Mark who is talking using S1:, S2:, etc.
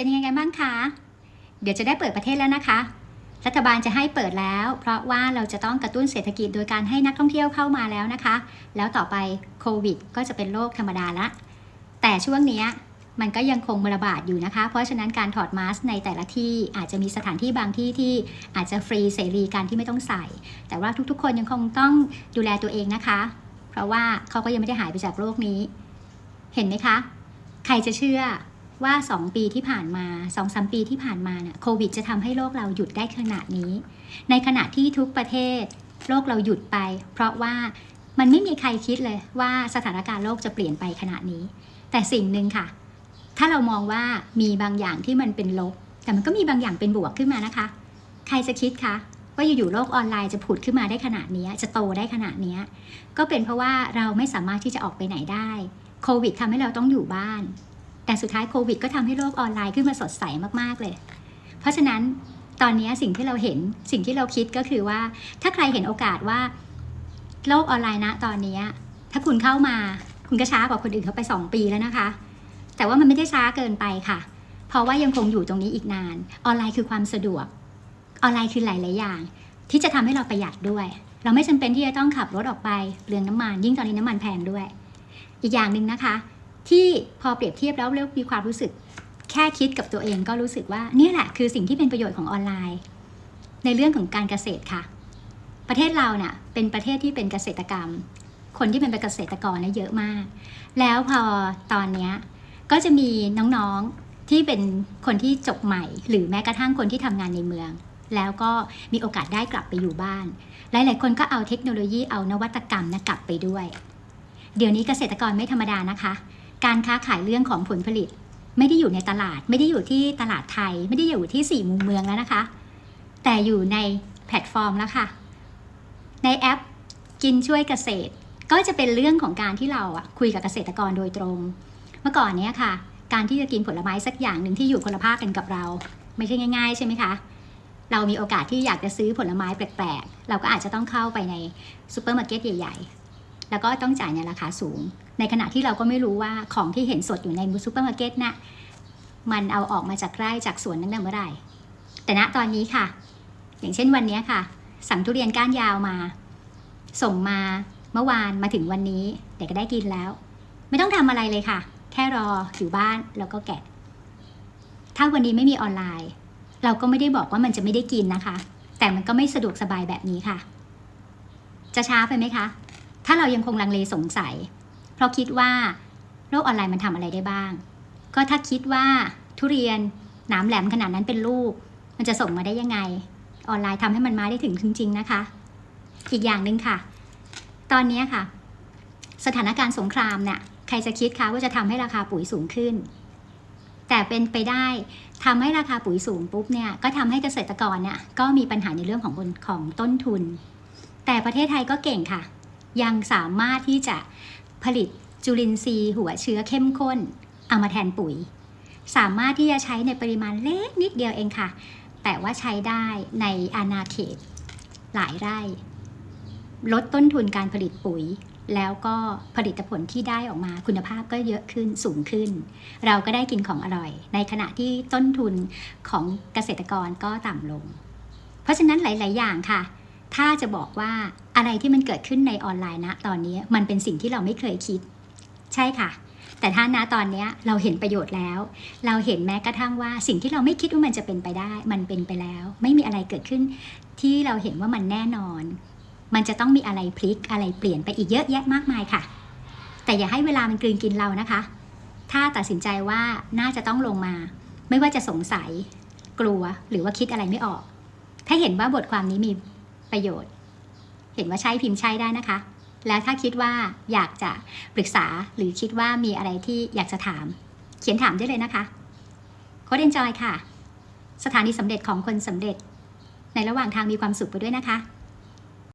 S1: เป็นยังไงบ้างคะ เดี๋ยวจะได้เปิดประเทศแล้วนะคะ รัฐบาลจะให้เปิดแล้ว เพราะว่าเราจะต้องกระตุ้นเศรษฐกิจโดยการให้นักท่องเที่ยวเข้ามาแล้วนะคะ แล้วต่อไปโควิด ก็จะเป็นโรคธรรมดาละ แต่ช่วงนี้มันก็ยังคงระบาดอยู่นะคะ เพราะฉะนั้นการถอดมาสก์ในแต่ละที่อาจจะมีสถานที่บางที่ที่อาจจะฟรีเสรีการที่ไม่ต้องใส่ แต่ว่าทุกๆ คนยังคงต้องดูแลตัวเองนะคะ เพราะว่าเขาก็ยังไม่ได้หายไปจากโรคนี้ เห็นไหมคะ ใครจะเชื่อ ว่า 2 ปีที่ผ่านมา2อสปีที่ผ่านมาเนี่ยโควิดจะทำให้โลกเราหยุดได้ขนาดนี้ ในขณะที่ทุกประเทศ โลกเราหยุดไป เพราะว่ามันไม่มีใครคิดเลยว่าสถานการณ์โลกจะเปลี่ยนไปขนาดนี้ แต่สิ่งหนึ่งค่ะ ถ้าเรามองว่ามีบางอย่างที่มันเป็นลบ แต่มันก็มีบางอย่างเป็นบวกขึ้นมานะคะ ใครจะคิดคะว่าอยู่ๆโลกออนไลน์จะผุดขึ้นมาได้ขนาดนี้ จะโตได้ขนาดนี้ ก็เป็นเพราะว่าเราไม่สามารถที่จะออกไปไหนได้ โควิดทำให้เราต้องอยู่บ้าน แต่สุดท้ายโควิด ก็ทำให้โลกออนไลน์ขึ้นมาสดใสมากๆเลย เพราะฉะนั้นตอนนี้สิ่งที่เราเห็นสิ่งที่เราคิดก็คือว่า ถ้าใครเห็นโอกาสว่า โลกออนไลน์นะตอนนี้ ถ้าคุณเข้ามาคุณก็ช้ากว่าคนอื่นเขาไป 2 ปีแล้วนะคะ แต่ว่ามันไม่ได้ช้าเกินไปค่ะ เพราะว่ายังคงอยู่ตรงนี้อีกนาน ออนไลน์คือความสะดวก ออนไลน์คือหลาย ๆ อย่าง ที่จะทำให้เราประหยัดด้วย เราไม่จำเป็นที่จะต้องขับรถออกไปเปลืองน้ำมัน ยิ่งตอนนี้น้ำมันแพงด้วย อีกอย่างหนึ่งนะคะ ที่พอเปรียบเทียบแล้วเรียกมีความรู้สึก แค่คิดกับตัวเองก็รู้สึกว่านี่แหละคือสิ่งที่เป็นประโยชน์ของออนไลน์ ในเรื่องของการเกษตรค่ะ ประเทศเราเนี่ยเป็นประเทศที่เป็นเกษตรกรรม คนที่เป็นเกษตรกรเนี่ยเยอะมาก แล้วพอตอนเนี้ยก็จะมีน้องๆที่เป็นคนที่จบใหม่ หรือแม้กระทั่งคนที่ทำงานในเมือง แล้วก็มีโอกาสได้กลับไปอยู่บ้าน หลายๆ คนก็เอาเทคโนโลยีเอานวัตกรรมนะกลับไปด้วย เดี๋ยวนี้เกษตรกรไม่ธรรมดานะคะ การค้าขายเรื่องของผลผลิต ไม่ได้อยู่ในตลาด ไม่ได้อยู่ที่ตลาดไทย ไม่ได้อยู่ที่สี่มุมเมืองแล้วนะคะ แต่อยู่ในแพลตฟอร์มแล้วค่ะ ในแอปกินช่วยเกษตร ก็จะเป็นเรื่องของการที่เราอะคุยกับเกษตรกรโดยตรง เมื่อก่อนเนี้ยค่ะ การที่จะกินผลไม้สักอย่างหนึ่งที่อยู่คนละภาคกันกับเรา ไม่ใช่ง่าย ๆ ใช่ไหมคะเรามีโอกาสที่อยากจะซื้อผลไม้แปลกๆ เราก็อาจจะต้องเข้าไปในซูเปอร์มาร์เก็ตใหญ่ ๆ แล้วก็ต้องจ่ายในราคาสูง ในขณะที่เราก็ไม่รู้ว่าของที่เห็นสดอยู่ในซูเปอร์มาร์เก็ตน่ะมันเอาออกมาจากไร่จากสวนนั้นเมื่อไหร่ แต่ณตอนนี้ค่ะ อย่างเช่นวันนี้ค่ะ สั่งทุเรียนก้านยาวมา ส่งมาเมื่อวานมาถึงวันนี้เดี๋ยวก็ได้กินแล้ว ไม่ต้องทำอะไรเลยค่ะ แค่รออยู่บ้านแล้วก็แกะ ถ้าวันนี้ไม่มีออนไลน์ เราก็ไม่ได้บอกว่ามันจะไม่ได้กินนะคะ แต่มันก็ไม่สะดวกสบายแบบนี้ค่ะ จะช้าไปไหมคะ ถ้าเรายังคงลังเลสงสัย เพราะคิดว่าโลกออนไลน์มันทำอะไรได้บ้าง ก็ถ้าคิดว่าทุเรียนหนามแหลมขนาดนั้นเป็นลูก มันจะส่งมาได้ยังไง ออนไลน์ทำให้มันมาได้ถึงจริง ๆ นะคะ อีกอย่างหนึ่งค่ะ ตอนนี้ค่ะ สถานการณ์สงครามเนี่ยใครจะคิดคะว่าจะทำให้ราคาปุ๋ยสูงขึ้น แต่เป็นไปได้ทำให้ราคาปุ๋ยสูงปุ๊บเนี่ยก็ทำให้เกษตรกรเนี่ยก็มีปัญหาในเรื่องของของต้นทุน แต่ประเทศไทยก็เก่งค่ะ ยังสามารถที่จะ ผลิตจุลินทรีย์หัวเชื้อเข้มข้น เอามาแทนปุ๋ย สามารถที่จะใช้ในปริมาณเล็กนิดเดียวเองค่ะ แต่ว่าใช้ได้ในอาณาเขต หลายไร่ ลดต้นทุนการผลิตปุ๋ย แล้วก็ผลิตผลที่ได้ออกมาคุณภาพก็เยอะขึ้นสูงขึ้น เราก็ได้กินของอร่อย ในขณะที่ต้นทุนของเกษตรกรก็ต่ำลง เพราะฉะนั้นหลาย ๆ อย่างค่ะ ถ้าจะบอกว่าอะไรที่มันเกิดขึ้นในออนไลน์นะตอนนี้มันเป็นสิ่งที่เราไม่เคยคิด ใช่ค่ะ แต่ถ้าณตอนนี้เราเห็นประโยชน์แล้ว เราเห็นแม้กระทั่งว่าสิ่งที่เราไม่คิดว่ามันจะเป็นไปได้ มันเป็นไปแล้ว ไม่มีอะไรเกิดขึ้น ที่เราเห็นว่ามันแน่นอน มันจะต้องมีอะไรพลิกอะไรเปลี่ยนไปอีกเยอะแยะมากมายค่ะ แต่อย่าให้เวลามันกลืนกินเรานะคะ ถ้าตัดสินใจว่าน่าจะต้องลงมา ไม่ว่าจะสงสัย กลัวหรือว่าคิดอะไรไม่ออก ถ้าเห็นว่าบทความนี้มี ประโยชน์ เห็นว่าใช้พิมพ์ใช้ได้นะคะ แล้วถ้าคิดว่าอยากจะปรึกษาหรือคิดว่ามีอะไรที่อยากจะถาม เขียนถามได้เลยนะคะโค้ดเอนจอยค่ะ สถานีสำเร็จของคนสำเร็จ ในระหว่างทางมีความสุขไปด้วยนะคะ